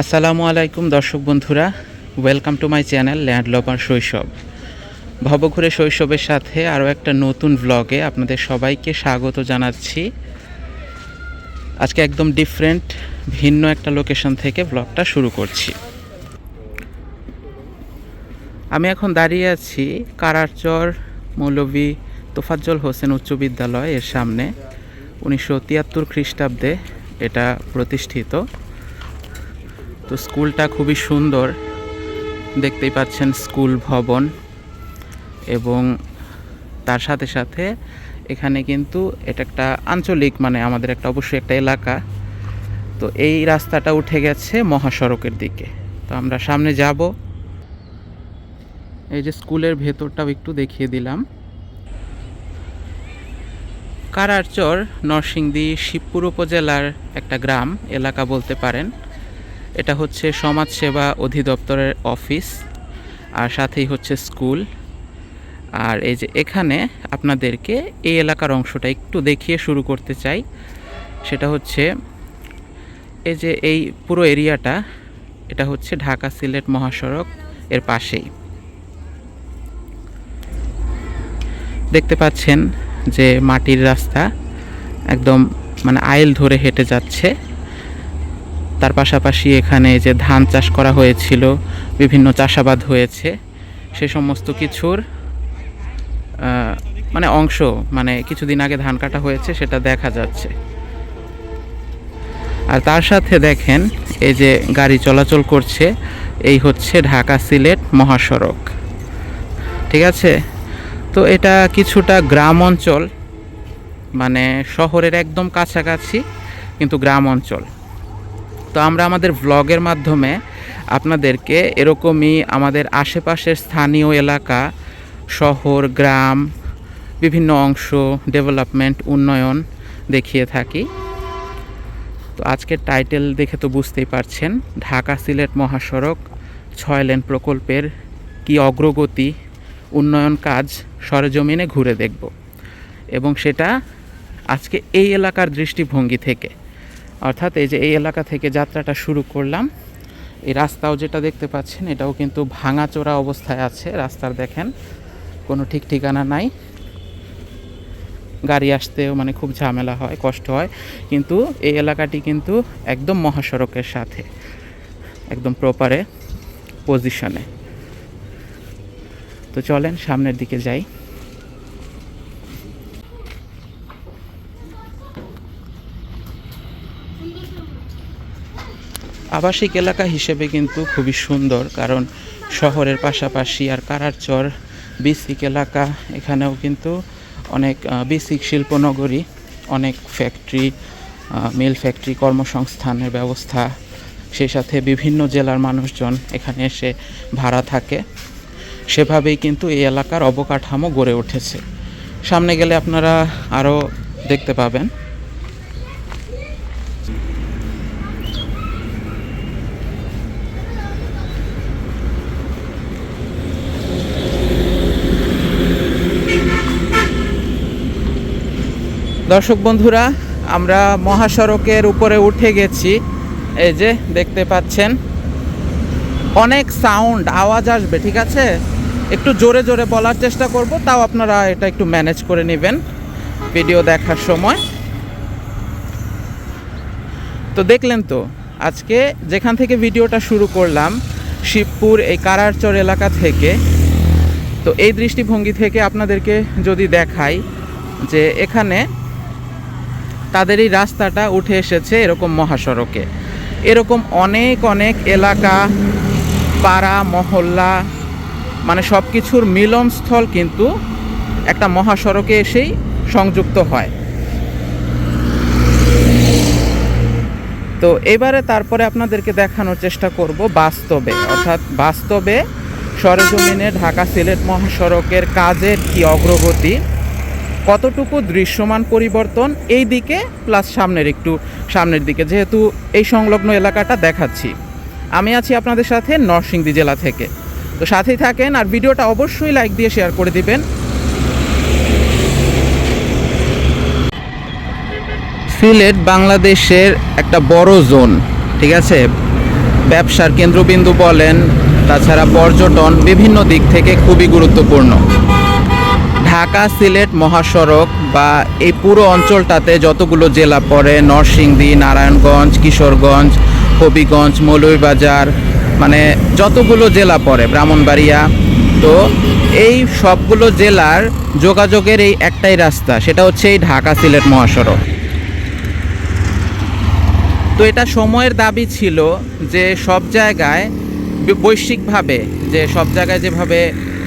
আসসালামু আলাইকুম দর্শক বন্ধুরা। Welcome to my channel land lover শৈশব ভবঘুরে শৈশবের সাথে আরও একটা নতুন ব্লগে আপনাদের সবাইকে স্বাগত জানাচ্ছি। আজকে একদম ডিফারেন্ট ভিন্ন একটা লোকেশন থেকে ব্লগটা শুরু করছি। আমি এখন দাঁড়িয়ে আছি কারারচর মৌলভী তোফাজ্জল হোসেন উচ্চ বিদ্যালয় এর সামনে। উনিশশো তিয়াত্তর খ্রিস্টাব্দে এটা প্রতিষ্ঠিত। তো স্কুলটা খুবই সুন্দর। দেখতেই পাচ্ছেন স্কুল ভবন এবং তার সাথে সাথে এখানে কিন্তু এটা একটা আঞ্চলিক মানে আমাদের একটা অবশ্যই একটা এলাকা। তো এই রাস্তাটা উঠে গেছে মহাসড়কের দিকে। তো আমরা সামনে যাব। এই যে স্কুলের ভেতরটাও একটু দেখিয়ে দিলাম। কারারচর নরসিংদী শিবপুর উপজেলার একটা গ্রাম, এলাকা বলতে পারেন। এটা হচ্ছে সমাজসেবা অধিদপ্তরের অফিস, আর সাথেই হচ্ছে স্কুল। আর এই যে এখানে আপনাদেরকে এই এলাকার অংশটা একটু দেখিয়ে শুরু করতে চাই। সেটা হচ্ছে এই যে এই পুরো এরিয়াটা, এটা হচ্ছে ঢাকা সিলেট মহাসড়ক এর পাশেই। দেখতে পাচ্ছেন যে মাটির রাস্তা একদম মানে আইল ধরে হেঁটে যাচ্ছে। তার পাশাপাশি এখানে যে ধান চাষ করা হয়েছিল, বিভিন্ন চাষাবাদ হয়েছে, সে সমস্ত কিছুর মানে অংশ মানে কিছুদিন আগে ধান কাটা হয়েছে, সেটা দেখা যাচ্ছে। আর তার সাথে দেখেন, এই যে গাড়ি চলাচল করছে, এই হচ্ছে ঢাকা সিলেট মহাসড়ক। ঠিক আছে? তো এটা কিছুটা গ্রাম অঞ্চল মানে শহরের একদম কাছাকাছি, কিন্তু গ্রাম অঞ্চল। তো আমরা আমাদের ভ্লগের মাধ্যমে আপনাদেরকে এরকমই আমাদের আশেপাশের স্থানীয় এলাকা, শহর, গ্রাম, বিভিন্ন অংশ ডেভেলপমেন্ট উন্নয়ন দেখিয়ে থাকি। তো আজকের টাইটেল দেখে তো বুঝতেই পারছেন, ঢাকা সিলেট মহাসড়ক, ছয় লেন প্রকল্পের কি অগ্রগতি, উন্নয়ন কাজ সরেজমিনে ঘুরে দেখব। এবং সেটা আজকে এই এলাকার দৃষ্টিভঙ্গি থেকে। অর্থাৎ এই যে এই এলাকা থেকে যাত্রাটা শুরু করলাম, এই রাস্তাও যেটা দেখতে পাচ্ছেন, এটাও কিন্তু ভাঙাচোরা অবস্থায় আছে, রাস্তার দেখেন, কোনো ঠিক ঠিকানা নাই। গাড়ি আসতেও মানে খুব ঝামেলা হয়, কষ্ট হয়, কিন্তু এই এলাকাটি কিন্তু একদম মহাসড়কের সাথে, একদম প্রপারে পজিশনে তো চলেন, সামনের দিকে যাই। আবাসিক এলাকা হিসেবে কিন্তু খুবই সুন্দর, কারণ শহরের পাশাপাশি আর কারারচর, বেসিক এলাকা, এখানেও কিন্তু অনেক বিসিক শিল্পনগরী, অনেক ফ্যাক্টরি মিল ফ্যাক্টরি কর্মসংস্থানের ব্যবস্থা সেই সাথে বিভিন্ন জেলার মানুষজন এখানে এসে ভাড়া থাকে। সেভাবেই কিন্তু এই এলাকার অবকাঠামো গড়ে উঠেছে। সামনে গেলে আপনারা আরও দেখতে পাবেন। দর্শক বন্ধুরা, আমরা মহাসড়কের উপরে উঠে গেছি। এই যে দেখতে পাচ্ছেন, অনেক সাউন্ড আওয়াজ আসবে, ঠিক আছে? একটু জোরে জোরে বলার চেষ্টা করব, তাও আপনারা এটা একটু ম্যানেজ করে নেবেন ভিডিও দেখার সময়। তো দেখলেন তো, আজকে যেখান থেকে ভিডিওটা শুরু করলাম, শিবপুর এই কারারচর এলাকা থেকে। তো এই দৃষ্টিভঙ্গি থেকে আপনাদেরকে যদি দেখাই যে এখানে তাদের এই রাস্তাটা উঠে এসেছে এরকম মহাসড়কে। এরকম অনেক অনেক এলাকা, পাড়া, মহল্লা মানে সব কিছুর মিলনস্থল কিন্তু একটা মহাসড়কে এসেই সংযুক্ত হয়। তো এবারে তারপরে আপনাদেরকে দেখানোর চেষ্টা করব বাস্তবে। অর্থাৎ বাস্তবে সরেজমিনে ঢাকা সিলেট মহাসড়কের কাজের কি অগ্রগতি কতটুকু দৃশ্যমান পরিবর্তন? এই দিকে প্লাস সামনের একটু, সামনের দিকে। যেহেতু এই সংলগ্ন এলাকাটা দেখাচ্ছি। আমি আছি আপনাদের সাথে নরসিংদী জেলা থেকে। তো সাথেই থাকেন আর ভিডিওটা অবশ্যই লাইক দিয়ে শেয়ার করে দিবেন। সিলেট বাংলাদেশের একটা বড় জোন ঠিক আছে? ব্যবসার কেন্দ্রবিন্দু বলেন, তাছাড়া পর্যটন বিভিন্ন দিক থেকে খুবই গুরুত্বপূর্ণ। ঢাকা সিলেট মহাসড়ক বা এই পুরো অঞ্চলটাতে যতগুলো জেলা পড়ে, নরসিংদী, নারায়ণগঞ্জ, কিশোরগঞ্জ, হবিগঞ্জ, মৌলভীবাজার মানে যতগুলো জেলা পড়ে, ব্রাহ্মণবাড়িয়া, তো এই সবগুলো জেলার যোগাযোগের এই একটাই রাস্তা, সেটা হচ্ছে এই ঢাকা সিলেট মহাসড়ক। তো এটা সময়ের দাবি ছিল যে সব জায়গায় বৈশ্বিকভাবে, যে সব জায়গায় যেভাবে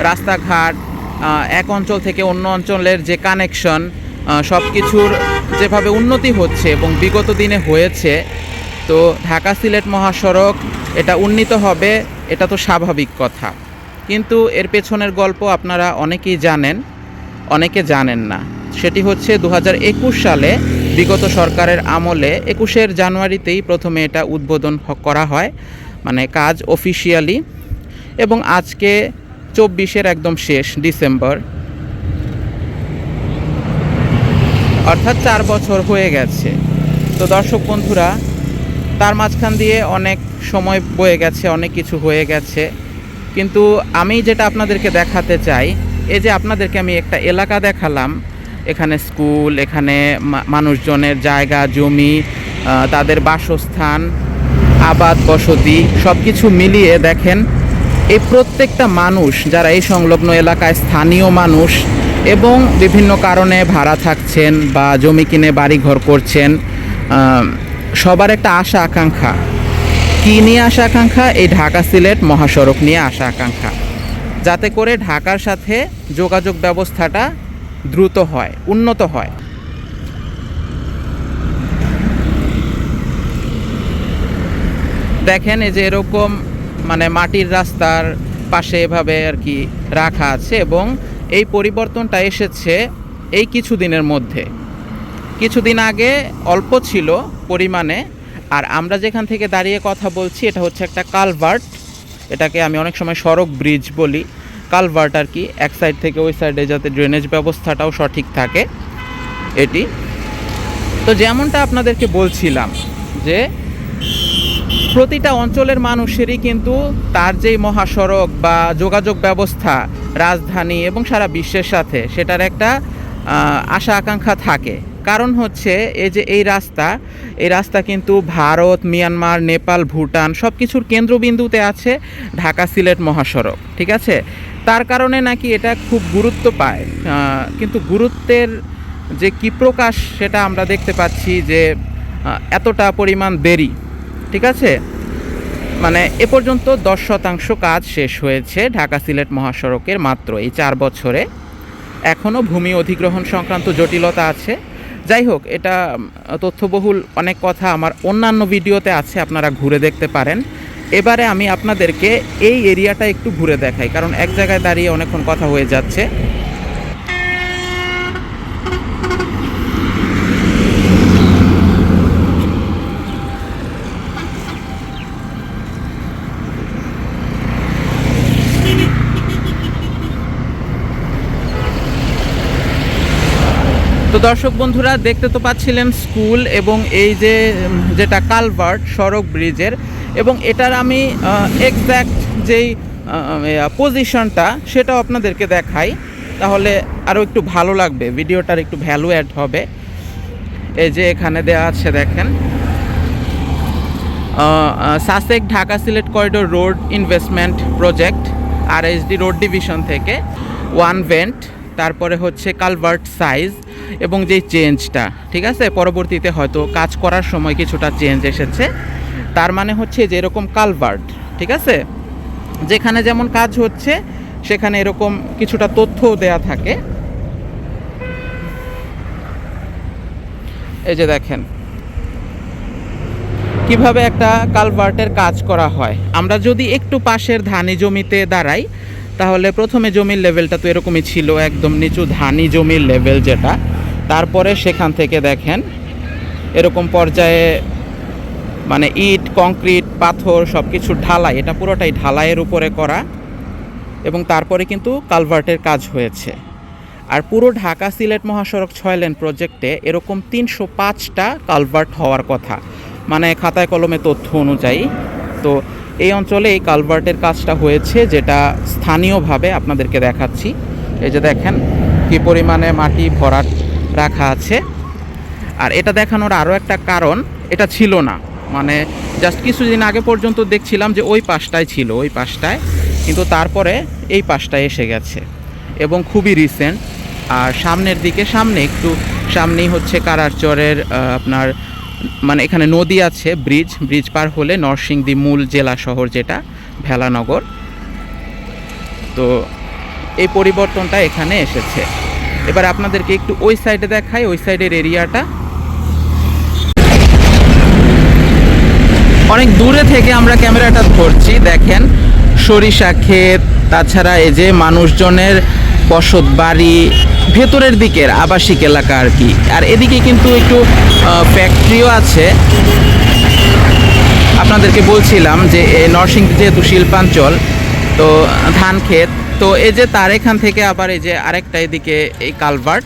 রাস্তাঘাট এক অঞ্চল থেকে অন্য অঞ্চলের যে কানেকশন সব কিছুর যেভাবে উন্নতি হচ্ছে এবং বিগত দিনে হয়েছে, তো ঢাকা সিলেট মহাসড়ক এটা উন্নীত হবে, এটা তো স্বাভাবিক কথা। কিন্তু এর পেছনের গল্প আপনারা অনেকেই জানেন, অনেকে জানেন না। সেটি হচ্ছে দু হাজার একুশ সালে বিগত সরকারের আমলে একুশের জানুয়ারিতেই প্রথমে এটা উদ্বোধন করা হয় মানে কাজ অফিসিয়ালি এবং আজকে চব্বিশের একদম শেষ, ডিসেম্বর। অর্থাৎ চার বছর হয়ে গেছে। তো দর্শক বন্ধুরা, তার মাঝখান দিয়ে অনেক সময় বয়ে গেছে, অনেক কিছু হয়ে গেছে। কিন্তু আমি যেটা আপনাদেরকে দেখাতে চাই, এই যে আপনাদেরকে আমি একটা এলাকা দেখালাম। এখানে স্কুল, এখানে মানুষজনের জায়গা, জমি তাদের বাসস্থান, আবাদ বসতি সব কিছু মিলিয়ে দেখেন এই প্রত্যেকটা মানুষ যারা এই সংলগ্ন এলাকায় স্থানীয় মানুষ এবং বিভিন্ন কারণে ভাড়া থাকছেন বা জমি কিনে বাড়িঘর করছেন সবার একটা আশা আকাঙ্ক্ষা। কি নিয়ে আশা আকাঙ্ক্ষা? এই ঢাকা সিলেট মহাসড়ক নিয়ে আশা আকাঙ্ক্ষা। যাতে করে ঢাকার সাথে যোগাযোগ ব্যবস্থাটা দ্রুত হয়, উন্নত হয়। দেখেন এই যে এরকম মানে মাটির রাস্তার পাশে এভাবে আর কি রাখা আছে এবং এই পরিবর্তনটা এসেছে এই কিছুদিনের মধ্যে। কিছুদিন আগে অল্প ছিল পরিমাণে, আর আমরা যেখান থেকে দাঁড়িয়ে কথা বলছি এটা হচ্ছে একটা কালভার্ট। এটাকে আমি অনেক সময় সড়ক ব্রিজ বলি। কালভার্ট আর কি, এক সাইড থেকে ওই সাইডে যাতে ড্রেনেজ ব্যবস্থাটাও সঠিক থাকে। এটি। তো যেমনটা আপনাদেরকে বলছিলাম যে প্রতিটা অঞ্চলের মানুষেরই কিন্তু তার যেই মহাসড়ক বা যোগাযোগ ব্যবস্থা, রাজধানী এবং সারা বিশ্বের সাথে সেটার একটা আশা আকাঙ্ক্ষা থাকে। কারণ হচ্ছে এই যে এই রাস্তা এই রাস্তা কিন্তু ভারত, মিয়ানমার, নেপাল, ভুটান সব কিছুর কেন্দ্রবিন্দুতে আছে ঢাকা সিলেট মহাসড়ক, ঠিক আছে? তার কারণে নাকি এটা খুব গুরুত্ব পায়। কিন্তু গুরুত্বের যে কি প্রকাশ সেটা আমরা দেখতে পাচ্ছি যে এতটা পরিমাণ দেরি। ঠিক আছে? মানে এ পর্যন্ত দশ শতাংশ কাজ শেষ হয়েছে ঢাকা সিলেট মহাসড়কের মাত্র এই চার বছরে। এখনও ভূমি অধিগ্রহণ সংক্রান্ত জটিলতা আছে। যাই হোক, এটা তথ্যবহুল অনেক কথা আমার অন্যান্য ভিডিওতে আছে, আপনারা ঘুরে দেখতে পারেন। এবারে আমি আপনাদেরকে এই এরিয়াটা একটু ঘুরে দেখাই, কারণ এক জায়গায় দাঁড়িয়ে অনেকক্ষণ কথা হয়ে যাচ্ছে। দর্শক বন্ধুরা, দেখতে তো পাচ্ছিলেন স্কুল এবং এই যে যেটা কালভার্ট, সড়ক ব্রিজের এবং এটার আমি এক্স্যাক্ট যেই পজিশনটা সেটাও আপনাদেরকে দেখাই। তাহলে আরও একটু ভালো লাগবে, ভিডিওটার একটু ভ্যালু অ্যাড হবে। এই যে এখানে দেওয়া আছে, দেখেন। SASEC Dhaka Sylhet corridor road investment project, R D road division থেকে। ওয়ান ভেন্ট, তারপরে হচ্ছে কালভার্ট সাইজ। এবং যেই চেঞ্জটা, ঠিক আছে? পরবর্তীতে হয়তো কাজ করার সময় কিছুটা চেঞ্জ এসেছে। তার মানে হচ্ছে যে এরকম কালভার্ট ঠিক আছে? যেখানে যেমন কাজ হচ্ছে, সেখানে এরকম কিছুটা তথ্য দেয়া থাকে। এই যে দেখেন, কীভাবে একটা কালভার্টের কাজ করা হয়। আমরা যদি একটু পাশের ধানি জমিতে দাঁড়াই, তাহলে প্রথমে জমির লেভেলটা তো এরকমই ছিল, একদম নিচু ধানি জমির লেভেল যেটা। তারপরে সেখান থেকে দেখেন এরকম পর্যায়ে মানে ইট, কংক্রিট, পাথর সব কিছু ঢালাই, এটা পুরোটাই ঢালাইয়ের উপরে করা এবং তারপরে কিন্তু কালভার্টের কাজ হয়েছে। আর পুরো ঢাকা সিলেট মহাসড়ক ছয় লেন প্রজেক্টে এরকম তিনশো পাঁচটা কালভার্ট হওয়ার কথা। মানে খাতায় কলমে তথ্য অনুযায়ী। তো এই অঞ্চলে এই কালভার্টের কাজটা হয়েছে যেটা স্থানীয়ভাবে আপনাদেরকে দেখাচ্ছি। এই যে দেখেন কী পরিমাণে মাটি ভরাট রাখা আছে। আর এটা দেখানোর আরও একটা কারণ, এটা ছিল না। মানে জাস্ট কিছুদিন আগে পর্যন্ত দেখছিলাম যে ওই পাশটায় ছিল, ওই পাশটায়। কিন্তু তারপরে এই পাশটায় এসে গেছে। এবং খুবই রিসেন্ট আর সামনের দিকে, সামনে একটু সামনেই হচ্ছে কারারচরের আপনার মানে এখানে নদী আছে ব্রিজ ব্রিজ পার হলে নরসিংদী মূল জেলা শহর যেটা, ভেলানগর। তো এই পরিবর্তনটা এখানে এসেছে। এবার আপনাদেরকে একটু ওই সাইডে দেখাই, ওই সাইডের এরিয়াটা অনেক দূরে থেকে আমরা ক্যামেরাটা ধরছি, দেখেন। সরিষা ক্ষেত, তাছাড়া এই যে মানুষজনের বসত বাড়ি, ভেতরের দিকের আবাসিক এলাকা আর কি। আর এদিকে কিন্তু একটু ফ্যাক্টরিও আছে। আপনাদেরকে বলছিলাম যে, এ, নরসিংদী যেহেতু শিল্পাঞ্চল, তো ধান ক্ষেত তো এই যে তার এখান থেকে আবার এই যে আরেকটা এদিকে এই কালভার্ট,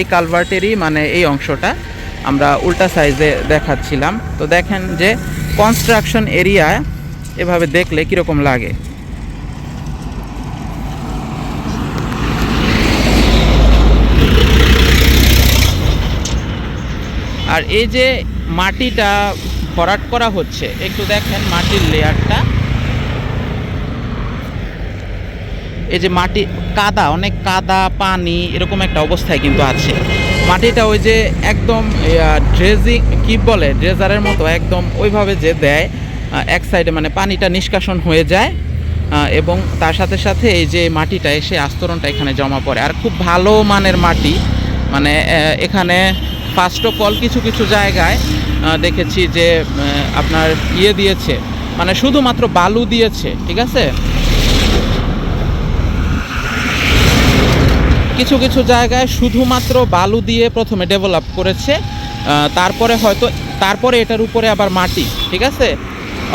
এই কালভার্টেরই মানে এই অংশটা আমরা উল্টা সাইজে দেখাচ্ছিলাম। তো দেখেন যে কনস্ট্রাকশন এরিয়া এভাবে দেখলে কীরকম লাগে। আর এই যে মাটিটা ভরাট করা হচ্ছে, একটু দেখেন মাটির লেয়ারটা এই যে মাটি, কাদা, অনেক কাদা, পানি, এরকম একটা অবস্থায় কিন্তু আছে। মাটিটা ওই যে একদম ড্রেজিং, কি বলে, ড্রেজারের মতো একদম ওইভাবে যে দেয় এক সাইডে মানে পানিটা নিষ্কাশন হয়ে যায় এবং তার সাথে সাথে এই যে মাটিটা এসে আস্তরণটা এখানে জমা পড়ে। আর খুব ভালো মানের মাটি মানে এখানে ফার্স্ট অফ অল কিছু কিছু জায়গায় দেখেছি যে আপনার ইয়ে দিয়েছে মানে শুধুমাত্র বালু দিয়েছে, ঠিক আছে? কিছু কিছু জায়গায় শুধুমাত্র বালু দিয়ে প্রথমে ডেভেলপ করেছে। তারপরে হয়তো, তারপরে এটার উপরে আবার মাটি, ঠিক আছে?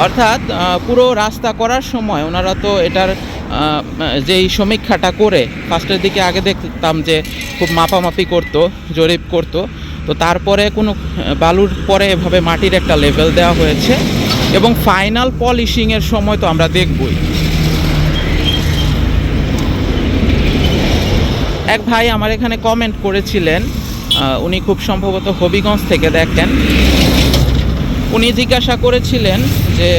অর্থাৎ পুরো রাস্তা করার সময় ওনারা তো এটার যেই সমীক্ষাটা করে ফার্স্টের দিকে আগে দেখতাম যে খুব মাপামাপি করতো, জরিপ করতো। তো তারপরে কোনো, বালুর পরে এভাবে মাটির একটা লেভেল দেওয়া হয়েছে। এবং ফাইনাল পলিশিংয়ের সময় তো আমরা দেখবই। এক ভাই আমার এখানে কমেন্ট করেছিলেন উনি খুব সম্ভবত হবিগঞ্জ থেকে দেখেন। উনি জিজ্ঞাসা করেছিলেন যে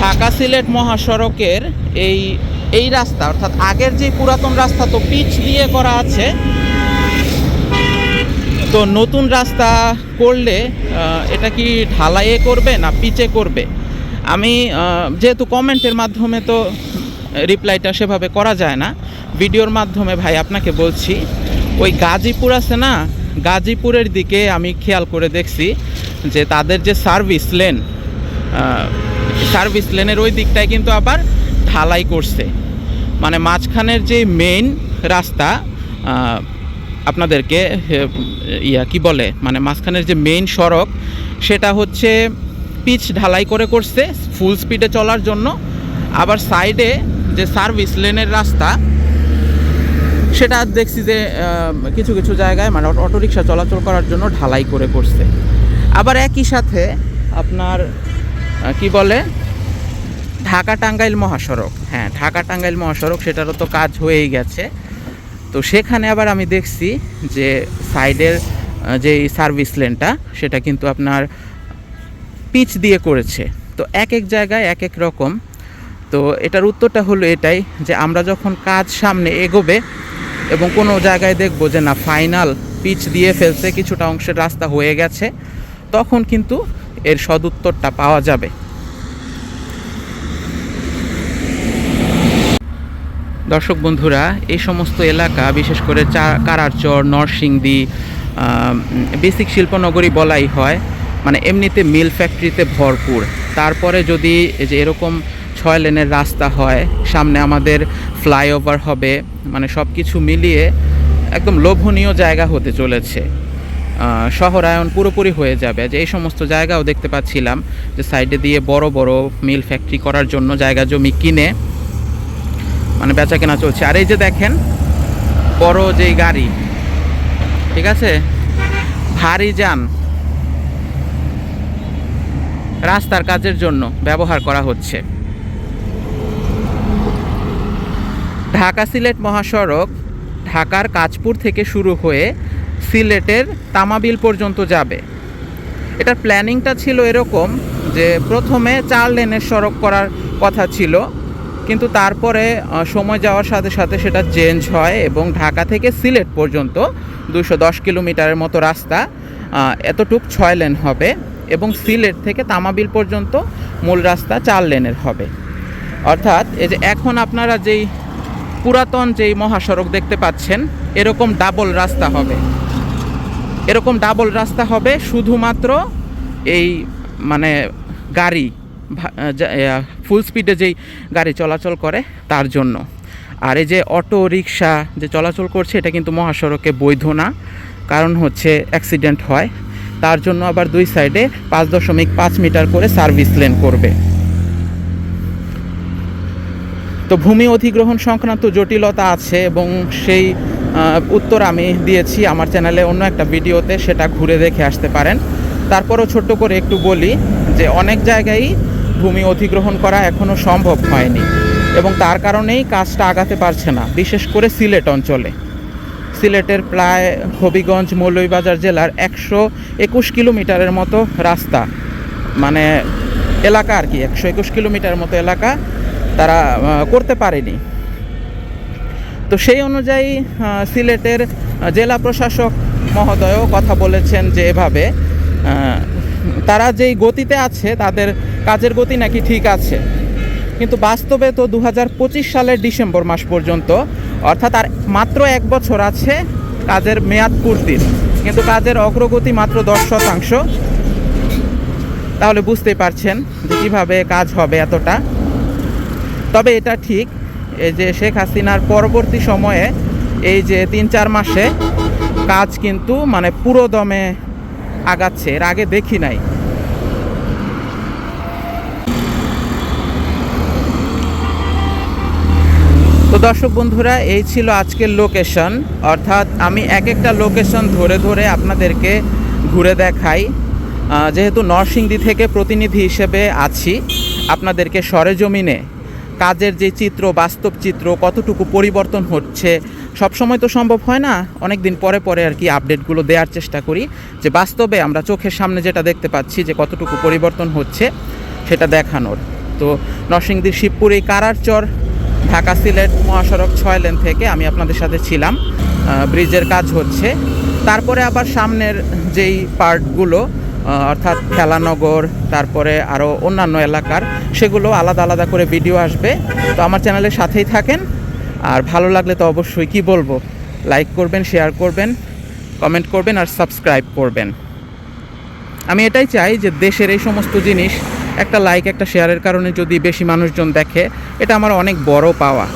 ঢাকা সিলেট মহাসড়কের এই এই রাস্তা, অর্থাৎ আগের যে পুরাতন রাস্তা তো পিচ দিয়ে করা আছে, তো নতুন রাস্তা করলে এটা কি ঢালাইয়ে করবে না পিচে করবে? আমি যেহেতু কমেন্টের মাধ্যমে তো রিপ্লাইটা সেভাবে করা যায় না ভিডিওর মাধ্যমে ভাই আপনাকে বলছি, ওই গাজীপুর আছে না, গাজীপুরের দিকে আমি খেয়াল করে দেখছি যে তাদের যে সার্ভিস লেন সার্ভিস লেনের ওই দিকটায় কিন্তু আবার ঢালাই করছে। মানে মাঝখানের যে মেইন রাস্তা আপনাদেরকে ইয়া, কি বলে মানে মাঝখানের যে মেইন সড়ক, সেটা হচ্ছে পিচ ঢালাই করে করছে ফুল স্পিডে চলার জন্য। আবার সাইডে যে সার্ভিস লেনের রাস্তা সেটা দেখছি যে কিছু কিছু জায়গায় মানে অটোরিকশা চলাচল করার জন্য ঢালাই করে করছে। আবার একই সাথে আপনার কি বলে? ঢাকা টাঙ্গাইল মহাসড়ক। হ্যাঁ ঢাকা টাঙ্গাইল মহাসড়ক, সেটারও তো কাজ হয়েই গেছে। তো সেখানে আবার আমি দেখছি যে, সাইডের যে সার্ভিস লেনটা, সেটা কিন্তু আপনার পিচ দিয়ে করেছে। তো এক এক জায়গায় এক এক রকম। তো এটার উত্তরটা হলো এটাই যে, আমরা যখন কাজ সামনে এগোবে এবং কোনো জায়গায় দেখব যে না ফাইনাল পিচ দিয়ে ফেলছে, কিছুটা অংশের রাস্তা হয়ে গেছে, তখন কিন্তু এর সদুত্তরটা পাওয়া যাবে। দর্শক বন্ধুরা, এই সমস্ত এলাকা, বিশেষ করে কারারচর, নরসিংদী বেসিক শিল্পনগরী বলাই হয় মানে এমনিতে মিল ফ্যাক্টরিতে ভরপুর। তারপরে যদি যে এরকম ছয় লেনের রাস্তা হয়, সামনে আমাদের ফ্লাইওভার হবে মানে সব কিছু মিলিয়ে একদম লোভনীয় জায়গা হতে চলেছে। শহরায়ন পুরোপুরি হয়ে যাবে। যে এই সমস্ত জায়গাও দেখতে পাচ্ছিলাম, যে সাইডে দিয়ে বড় বড় মিল ফ্যাক্টরি করার জন্য জায়গা জমি কিনে মানে বেচা কেনা চলছে। আর এই যে দেখেন, বড় যেই গাড়ি, ঠিক আছে? ভারী যান। রাস্তার কাজের জন্য ব্যবহার করা হচ্ছে। ঢাকা সিলেট মহাসড়ক ঢাকার কাজপুর থেকে শুরু হয়ে সিলেটের তামাবিল পর্যন্ত যাবে। এটার প্ল্যানিংটা ছিল এরকম যে প্রথমে চার লেনের সড়ক করার কথা ছিল, কিন্তু তারপরে সময় যাওয়ার সাথে সাথে সেটা চেঞ্জ হয় এবং ঢাকা থেকে সিলেট পর্যন্ত দুশো দশ কিলোমিটারের মতো রাস্তা এতটুক ছয় লেন হবে এবং সিলেট থেকে তামাবিল পর্যন্ত মূল রাস্তা চার লেনের হবে। অর্থাৎ এই যে এখন আপনারা যেই পুরাতন যেই মহাসড়ক দেখতে পাচ্ছেন, এরকম ডাবল রাস্তা হবে। এরকম ডাবল রাস্তা হবে শুধুমাত্র এই মানে গাড়ি ফুল স্পিডে যেই গাড়ি চলাচল করে, তার জন্য। আর এই যে অটো রিক্সা যে চলাচল করছে, এটা কিন্তু মহাসড়কে বৈধ না। কারণ হচ্ছে অ্যাক্সিডেন্ট হয়। তার জন্য আবার দুই সাইডে পাঁচ দশমিক পাঁচ মিটার করে সার্ভিস লেন করবে। তো ভূমি অধিগ্রহণ সংক্রান্ত জটিলতা আছে এবং সেই উত্তর আমি দিয়েছি আমার চ্যানেলে অন্য একটা ভিডিওতে, সেটা ঘুরে দেখে আসতে পারেন। তারপরও ছোট্ট করে একটু বলি যে অনেক জায়গায় ভূমি অধিগ্রহণ করা এখনও সম্ভব হয়নি এবং তার কারণেই কাজটা আগাতে পারছে না, বিশেষ করে সিলেট অঞ্চলে। সিলেটের প্রায় হবিগঞ্জ, মৌলভীবাজার জেলার একশো একুশ কিলোমিটারের মতো রাস্তা মানে এলাকা আর কি, একশো একুশ কিলোমিটার মতো এলাকা। তারা করতে পারেনি। তো সেই অনুযায়ী সিলেটের জেলা প্রশাসক মহোদয়ও কথা বলেছেন যে এভাবে তারা যেই গতিতে আছে, তাদের কাজের গতি নাকি ঠিক আছে। কিন্তু বাস্তবে তো দু হাজার পঁচিশ সালের ডিসেম্বর মাস পর্যন্ত, অর্থাৎ আর মাত্র এক বছর আছে কাজের মেয়াদ পূর্তির। কিন্তু কাজের অগ্রগতি মাত্র দশ শতাংশ। তাহলে বুঝতেই পারছেন যে কীভাবে কাজ হবে এতটা। তবে এটা ঠিক, এই যে শেখ হাসিনার পরবর্তী সময়ে এই যে তিন চার মাসে কাজ কিন্তু মানে পুরো দমে আগাচ্ছে, এর আগে দেখি নাই। তো দর্শক বন্ধুরা, এই ছিল আজকের লোকেশন অর্থাৎ আমি এক একটা লোকেশন ধরে ধরে আপনাদেরকে ঘুরে দেখাই। যেহেতু নরসিংদী থেকে প্রতিনিধি হিসেবে আছি, আপনাদেরকে সরেজমিনে কাজের যে চিত্র, বাস্তব চিত্র, কতটুকু পরিবর্তন হচ্ছে সব সময় তো সম্ভব হয় না। অনেক দিন পরে পরে আর কি আপডেটগুলো দেওয়ার চেষ্টা করি। যে বাস্তবে আমরা চোখের সামনে যেটা দেখতে পাচ্ছি যে কতটুকু পরিবর্তন হচ্ছে, সেটা দেখানোর। তো নরসিংদীর শিবপুর এই কারারচর, ঢাকা সিলেট মহাসড়ক ছয় লেন থেকে আমি আপনাদের সাথে ছিলাম। ব্রিজের কাজ হচ্ছে। তারপরে আবার সামনের যেই পার্টগুলো অর্থাৎ খেলানগর, তারপরে আরও অন্যান্য এলাকার, সেগুলো আলাদা আলাদা করে ভিডিও আসবে। তো আমার চ্যানেলের সাথেই থাকেন। আর ভালো লাগলে তো অবশ্যই, কি বলব? লাইক করবেন শেয়ার করবেন কমেন্ট করবেন আর সাবস্ক্রাইব করবেন। আমি এটাই চাই যে দেশের এই সমস্ত জিনিস, একটা লাইক একটা শেয়ারের কারণে যদি বেশি মানুষজন দেখে, এটা আমার অনেক বড় পাওয়া।